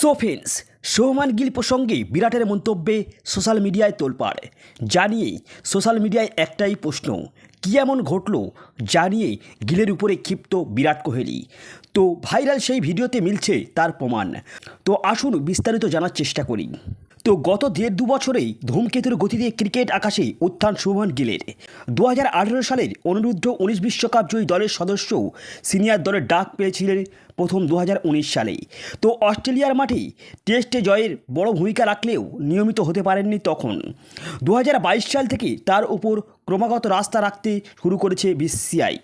So friends সোহমান Gill প্রসঙ্গে বিরাটের মন্তব্যে সোশ্যাল মিডিয়ায় তোলপাড়। জানিয়ে সোশ্যাল মিডিয়ায় একটাই প্রশ্ন, কী এমন ঘটল? জানিয়ে গিলের উপরে ক্ষিপ্ত বিরাট কোহলি। তো ভাইরাল সেই ভিডিওতে মিলছে তার প্রমাণ। তো আসুন বিস্তারিত জানার চেষ্টা করি। তো গত দেড় দু বছরেই ধূমকেতুর গতিতে ক্রিকেট আকাশে উত্থান শুভমান গিলের। দু হাজার আঠেরো সালের অনুরুদ্ধ উনিশ বিশ্বকাপ জয়ী দলের সদস্য সিনিয়র দলের ডাক পেয়েছিলেন প্রথম দু হাজার উনিশ সালে তো অস্ট্রেলিয়ার মাঠে টেস্টে জয়ের বড় ভূমিকা রাখলেও নিয়মিত হতে পারেননি তখন। দু হাজার বাইশ সাল থেকে তার উপর ক্রমাগত রাস্তা রাখতে শুরু করেছে বিসিআই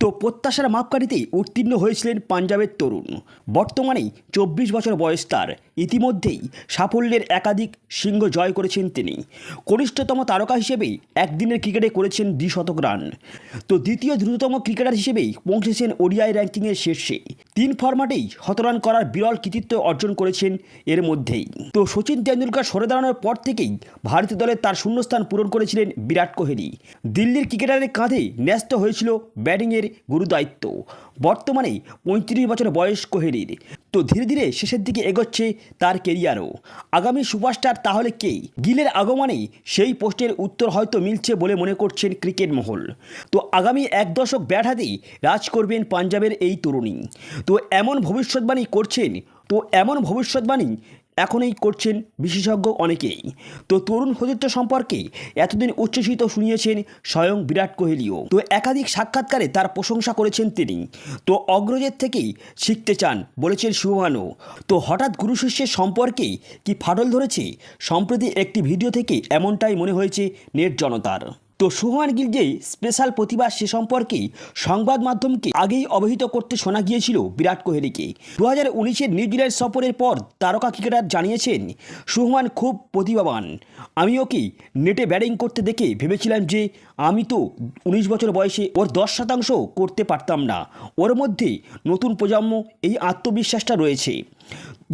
তো প্রত্যাশার মাপকাঠিতে উত্তীর্ণ হয়েছিলেন পাঞ্জাবের তরুণ। বর্তমানে চব্বিশ বছর বয়স তার। ইতিমধ্যেই সাফল্যের একাধিক সিংহ জয় করেছেন তিনি। কনিষ্ঠতম তারকা হিসেবে একদিনের ক্রিকেটে করেছেন দ্বিশতক রান। তো দ্বিতীয় দ্রুততম ক্রিকেটার হিসেবেই পৌঁছেছেন ওডিআই র্যাঙ্কিংয়ের শীর্ষে। তিন ফরম্যাটেই শতরান করার বিরল কৃতিত্ব অর্জন করেছেন এর মধ্যেই। তো সচিন তেন্ডুলকার সরে দাঁড়ানোর পর থেকেই ভারতীয় দলে তার শূন্যস্থান পূরণ করেছিলেন বিরাট কোহলি। দিল্লির ক্রিকেটারের কাঁধে ন্যস্ত হয়েছিল ব্যাটিংয়ের গুরুদায়িত্ব। বর্তমানে পঁয়ত্রিশ বছর বয়স কোহলির। তো ধীরে ধীরে শেষের দিকে এগোচ্ছে তার কেরিয়ারও। আগামী সুপারস্টার তাহলে কে? গিলের আগমনে সেই প্রশ্নের উত্তর হয়তো মিলছে বলে মনে করছেন ক্রিকেট মহল। তো আগামী এক দশক ব্যাট হাতেই রাজ করবেন পাঞ্জাবের এই তরুণী। তো এমন ভবিষ্যৎবাণী করছেন, তো এমন ভবিষ্যৎবাণী এখনই করছেন বিশেষজ্ঞ অনেকেই। তো তরুণ সতীর্থ সম্পর্কে এতদিন উচ্ছ্বসিত শুনিয়েছেন স্বয়ং বিরাট কোহলিও। তো একাধিক সাক্ষাৎকারে তার প্রশংসা করেছেন তিনি। তো অগ্রজের থেকেই শিখতে চান বলেছেন সুহানও তো হঠাৎ গুরু শিষ্যের সম্পর্কে কি ফাটল ধরেছে? সম্প্রতি একটি ভিডিও থেকে এমনটাই মনে হয়েছে নেট জনতার। তো সুহান গিল যে স্পেশাল প্রতিভা সে সম্পর্কে সংবাদ মাধ্যমকে আগেই অবহিত করতে শোনা গিয়েছিল বিরাট কোহলিকে। দু হাজার উনিশের নিউজিল্যান্ড সফরের পর তারকা ক্রিকেটার জানিয়েছেন সুহমান খুব প্রতিভাবান। আমি ওকে নেটে ব্যাটিং করতে দেখে ভেবেছিলাম যে আমি তো উনিশ বছর বয়সে ওর দশ শতাংশ করতে পারতাম না। ওর মধ্যে নতুন প্রজন্ম এই আত্মবিশ্বাসটা রয়েছে।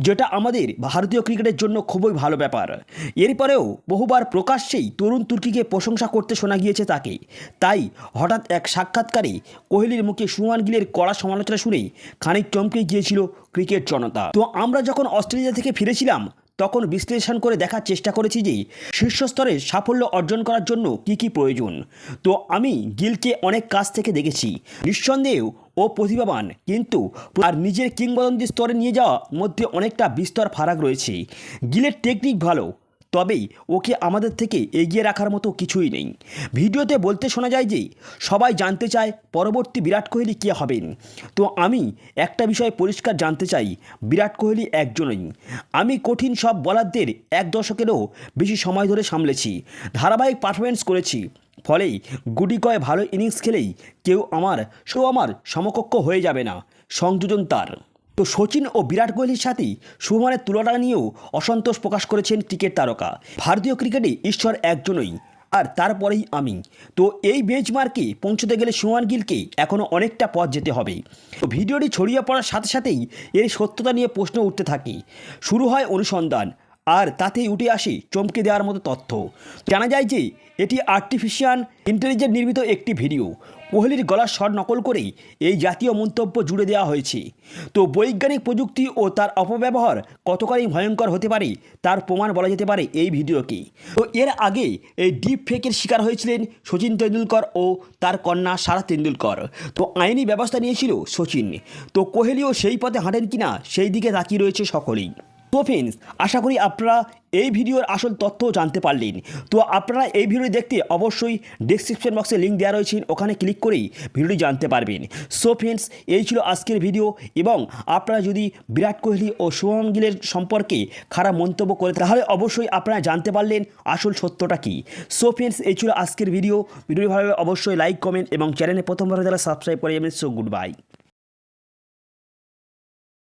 যেটা আমাদের ভারতীয় ক্রিকেটের জন্য খুবই ভালো ব্যাপার। এরপরেও বহুবার প্রকাশ্যেই তরুণ তুর্কিকে প্রশংসা করতে শোনা গিয়েছে তাকে। তাই হঠাৎ এক সাক্ষাৎকারে কোহলির মুখে সুমান গিলের কড়া সমালোচনা শুনেই খানিক চমকে গিয়েছিল ক্রিকেট জনতা। তো আমরা যখন অস্ট্রেলিয়া থেকে ফিরেছিলাম তখন বিশ্লেষণ করে দেখার চেষ্টা করেছি যে শীর্ষস্তরে সাফল্য অর্জন করার জন্য কি কি প্রয়োজন। তো আমি গিলকে অনেক কাজ থেকে দেখেছি। নিঃসন্দেহ ও প্রতিভাবান, কিন্তু আর নিজের কিংবদন্তি স্তরে নিয়ে যাওয়া মধ্যে অনেকটা বিস্তর ফারাক রয়েছে। গিলের টেকনিক ভালো তবেই ওকে আমাদের থেকে এগিয়ে রাখার মতো কিছুই নেই। ভিডিওতে বলতে শোনা যায় যে, সবাই জানতে চায় পরবর্তী বিরাট কোহলি কে হবেন। তো আমি একটা বিষয় পরিষ্কার জানতে চাই, বিরাট কোহলি একজনই। আমি কঠিন সব বলারদের এক দশকেরও বেশি সময় ধরে সামলেছি, ধারাবাহিক পারফরমেন্স করেছি ফলে গুটি কয় ভালো ইনিংস খেলেই কেউ আমার সেও আমার সমকক্ষ হয়ে যাবে না, সংযোজন তার। তো সচিন ও বিরাট কোহলির সাথেই সুমনের তুলনা নিয়েও অসন্তোষ প্রকাশ করেছেন ক্রিকেট তারকা। ভারতীয় ক্রিকেটে ঈশ্বর একজনই, আর তারপরেই আমি। তো এই বেঞ্চমার্কে পৌঁছতে গেলে সুমান গিলকে এখনও অনেকটা পথ যেতে হবে। তো ভিডিওটি ছড়িয়ে পড়ার সাথে সাথেই এর সত্যতা নিয়ে প্রশ্ন উঠতে থাকে। শুরু হয় অনুসন্ধান আর তাতেই উঠে আসে চমকে দেওয়ার মতো তথ্য। জানা যায় যে, এটি আর্টিফিশিয়াল ইন্টেলিজেন্ট নির্মিত একটি ভিডিও। কোহলির গলার স্বর নকল করেই এই জাতীয় মন্তব্য জুড়ে দেওয়া হয়েছে। তো বৈজ্ঞানিক প্রযুক্তি ও তার অপব্যবহার কতখানি ভয়ঙ্কর হতে পারে, তার প্রমাণ বলা যেতে পারে এই ভিডিওকে। তো এর আগে এই ডিপ ফেকের শিকার হয়েছিলেন সচিন তেন্ডুলকর ও তার কন্যা সারা তেন্ডুলকর। তো আইনি ব্যবস্থা নিয়েছিল সচিন তো কোহলিও সেই পথে হাঁটেন কিনা, সেই দিকে তাকিয়ে রয়েছে সকলেই। তো ফ্রেন্ডস আশা করি আপনারা এই ভিডিওর আসল তথ্য জানতে পারলেন। তো আপনারা এই ভিডিও দেখতে অবশ্যই ডিসক্রিপশন বক্সে লিঙ্ক দেওয়া রয়েছে, ওখানে ক্লিক করেই ভিডিওটি জানতে পারবেন। সো ফ্রেন্ডস এই ছিল আজকের ভিডিও এবং আপনারা যদি বিরাট কোহলি ও শুভম গিলের সম্পর্কে খারাপ মন্তব্য করে তাহলে অবশ্যই আপনারা জানতে পারলেন আসল সত্যটা কী। সো ফ্রেন্ডস এই ছিল আজকের ভিডিও ভিডিওটি ভালো অবশ্যই লাইক কমেন্ট এবং চ্যানেলে প্রথমবার যারা সাবস্ক্রাইব করে যাবেন সো গুড বাই